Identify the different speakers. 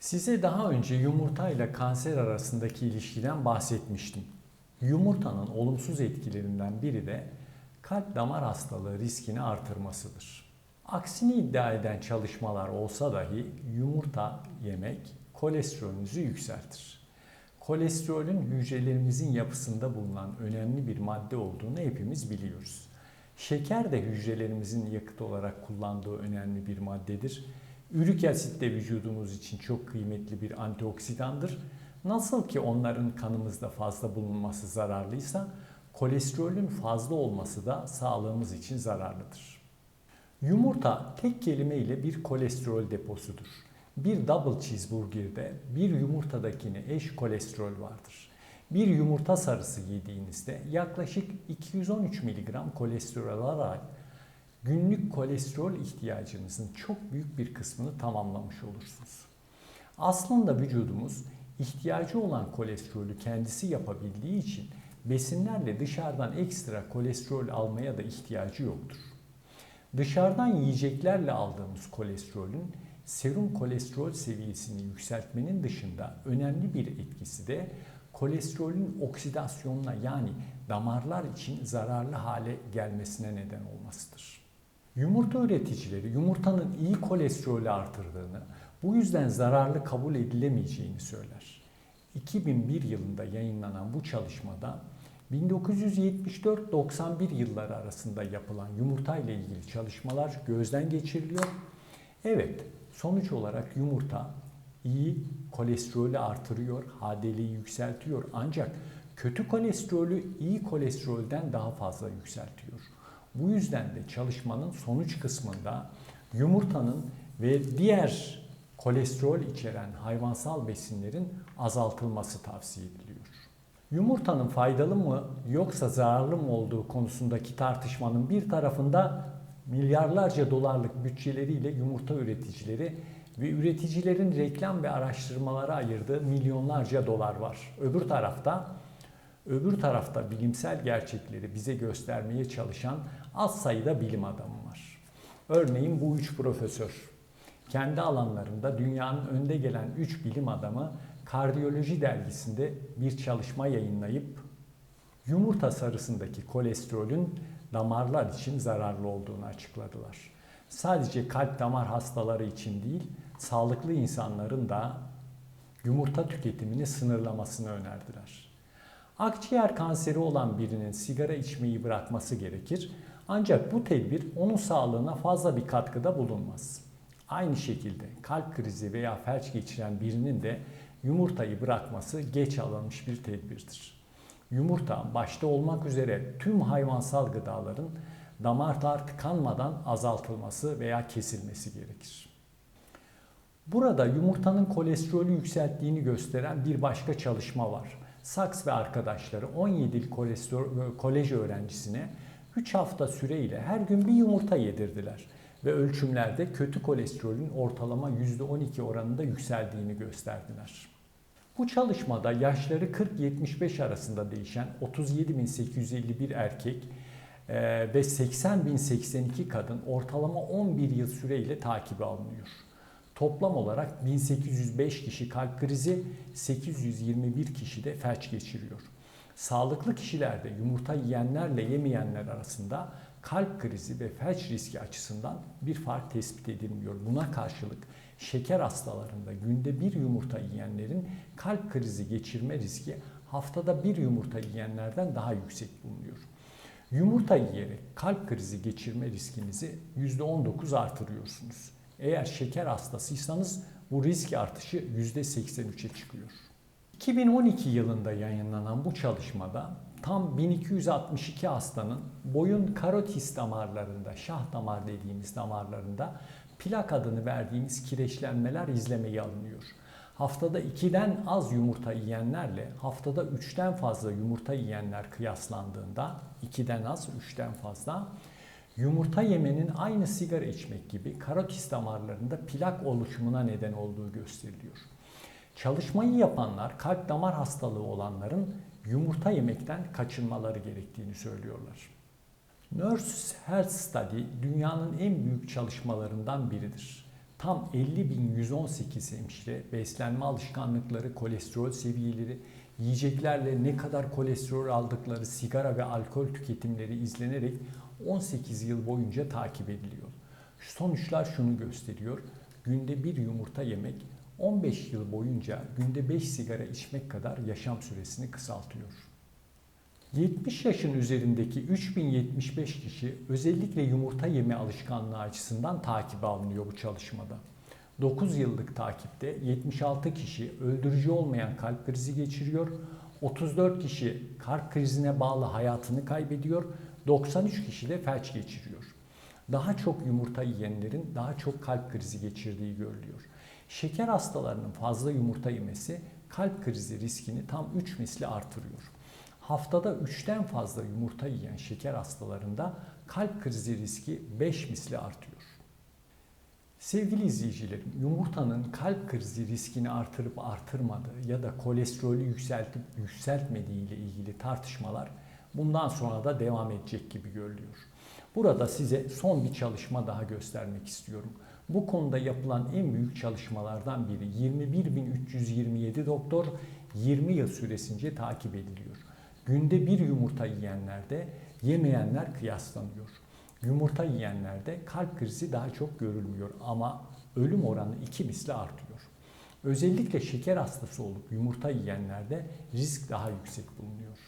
Speaker 1: Size daha önce yumurta ile kanser arasındaki ilişkiden bahsetmiştim. Yumurtanın olumsuz etkilerinden biri de kalp damar hastalığı riskini artırmasıdır. Aksini iddia eden çalışmalar olsa dahi yumurta yemek kolesterolünüzü yükseltir. Kolesterolün hücrelerimizin yapısında bulunan önemli bir madde olduğunu hepimiz biliyoruz. Şeker de hücrelerimizin yakıt olarak kullandığı önemli bir maddedir. Ürik asit de vücudumuz için çok kıymetli bir antioksidandır. Nasıl ki onların kanımızda fazla bulunması zararlıysa, kolesterolün fazla olması da sağlığımız için zararlıdır. Yumurta tek kelimeyle bir kolesterol deposudur. Bir double cheeseburger'de bir yumurtadakine eş kolesterol vardır. Bir yumurta sarısı yediğinizde yaklaşık 213 mg kolesterol alarak günlük kolesterol ihtiyacınızın çok büyük bir kısmını tamamlamış olursunuz. Aslında vücudumuz ihtiyacı olan kolesterolü kendisi yapabildiği için besinlerle dışarıdan ekstra kolesterol almaya da ihtiyacı yoktur. Dışarıdan yiyeceklerle aldığımız kolesterolün serum kolesterol seviyesini yükseltmenin dışında önemli bir etkisi de kolesterolün oksidasyonuna yani damarlar için zararlı hale gelmesine neden olmasıdır. Yumurta üreticileri yumurtanın iyi kolesterolü artırdığını, bu yüzden zararlı kabul edilemeyeceğini söyler. 2001 yılında yayınlanan bu çalışmada 1974-91 yılları arasında yapılan yumurta ile ilgili çalışmalar gözden geçiriliyor. Evet, sonuç olarak yumurta iyi kolesterolü artırıyor, HDL'yi yükseltiyor ancak kötü kolesterolü iyi kolesterolden daha fazla yükseltiyor. Bu yüzden de çalışmanın sonuç kısmında yumurtanın ve diğer kolesterol içeren hayvansal besinlerin azaltılması tavsiye ediliyor. Yumurtanın faydalı mı yoksa zararlı mı olduğu konusundaki tartışmanın bir tarafında milyarlarca dolarlık bütçeleriyle yumurta üreticileri ve üreticilerin reklam ve araştırmalara ayırdığı milyonlarca dolar var. Öbür tarafta öbür tarafta bilimsel gerçekleri bize göstermeye çalışan az sayıda bilim adamı var. Örneğin bu üç profesör kendi alanlarında dünyanın önde gelen 3 bilim adamı Kardiyoloji dergisinde bir çalışma yayınlayıp yumurta sarısındaki kolesterolün damarlar için zararlı olduğunu açıkladılar. Sadece kalp damar hastaları için değil, sağlıklı insanların da yumurta tüketimini sınırlamasını önerdiler. Akciğer kanseri olan birinin sigara içmeyi bırakması gerekir. Ancak bu tedbir onun sağlığına fazla bir katkıda bulunmaz. Aynı şekilde kalp krizi veya felç geçiren birinin de yumurtayı bırakması geç alınmış bir tedbirdir. Yumurta başta olmak üzere tüm hayvansal gıdaların damarlar tıkanmadan azaltılması veya kesilmesi gerekir. Burada yumurtanın kolesterolü yükselttiğini gösteren bir başka çalışma var. Saks ve arkadaşları 17 kolesterol, kolej öğrencisine 3 hafta süreyle her gün bir yumurta yedirdiler ve ölçümlerde kötü kolesterolün ortalama %12 oranında yükseldiğini gösterdiler. Bu çalışmada yaşları 40-75 arasında değişen 37.851 erkek e, ve 80.082 kadın ortalama 11 yıl süreyle takibi alınıyor. Toplam olarak 1805 kişi kalp krizi, 821 kişi de felç geçiriyor. Sağlıklı kişilerde yumurta yiyenlerle yemeyenler arasında kalp krizi ve felç riski açısından bir fark tespit edilmiyor. Buna karşılık şeker hastalarında günde bir yumurta yiyenlerin kalp krizi geçirme riski haftada bir yumurta yiyenlerden daha yüksek bulunuyor. Yumurta yiyerek kalp krizi geçirme riskinizi %19 artırıyorsunuz. Eğer şeker hastasıysanız bu risk artışı %83'e çıkıyor. 2012 yılında yayınlanan bu çalışmada tam 1262 hastanın boyun karotis damarlarında, şah damar dediğimiz damarlarında plak adını verdiğimiz kireçlenmeler izlemeye alınıyor. Haftada 2'den az yumurta yiyenlerle haftada 3'ten fazla yumurta yiyenler kıyaslandığında 2'den az 3'ten fazla yumurta yemenin aynı sigara içmek gibi karotis damarlarında plak oluşumuna neden olduğu gösteriliyor. Çalışmayı yapanlar kalp damar hastalığı olanların yumurta yemekten kaçınmaları gerektiğini söylüyorlar. Nurse Health Study dünyanın en büyük çalışmalarından biridir. Tam 50.118 hemşire beslenme alışkanlıkları, kolesterol seviyeleri, yiyeceklerle ne kadar kolesterol aldıkları, sigara ve alkol tüketimleri izlenerek 18 yıl boyunca takip ediliyor. Sonuçlar şunu gösteriyor. Günde bir yumurta yemek 15 yıl boyunca günde 5 sigara içmek kadar yaşam süresini kısaltıyor. 70 yaşın üzerindeki 3075 kişi özellikle yumurta yeme alışkanlığı açısından takibe alınıyor bu çalışmada. 9 yıllık takipte 76 kişi öldürücü olmayan kalp krizi geçiriyor, 34 kişi kalp krizine bağlı hayatını kaybediyor, 93 kişi de felç geçiriyor. Daha çok yumurta yiyenlerin daha çok kalp krizi geçirdiği görülüyor. Şeker hastalarının fazla yumurta yemesi kalp krizi riskini tam 3 misli artırıyor. Haftada 3'ten fazla yumurta yiyen şeker hastalarında kalp krizi riski 5 misli artıyor. Sevgili izleyicilerim, yumurtanın kalp krizi riskini artırıp artırmadığı ya da kolesterolü yükseltip yükseltmediği ile ilgili tartışmalar bundan sonra da devam edecek gibi görülüyor. Burada size son bir çalışma daha göstermek istiyorum. Bu konuda yapılan en büyük çalışmalardan biri 21.327 doktor 20 yıl süresince takip ediliyor. Günde bir yumurta yiyenlerde yemeyenler kıyaslanıyor. Yumurta yiyenlerde kalp krizi daha çok görülmüyor ama ölüm oranı iki misli artıyor. Özellikle şeker hastası olup yumurta yiyenlerde risk daha yüksek bulunuyor.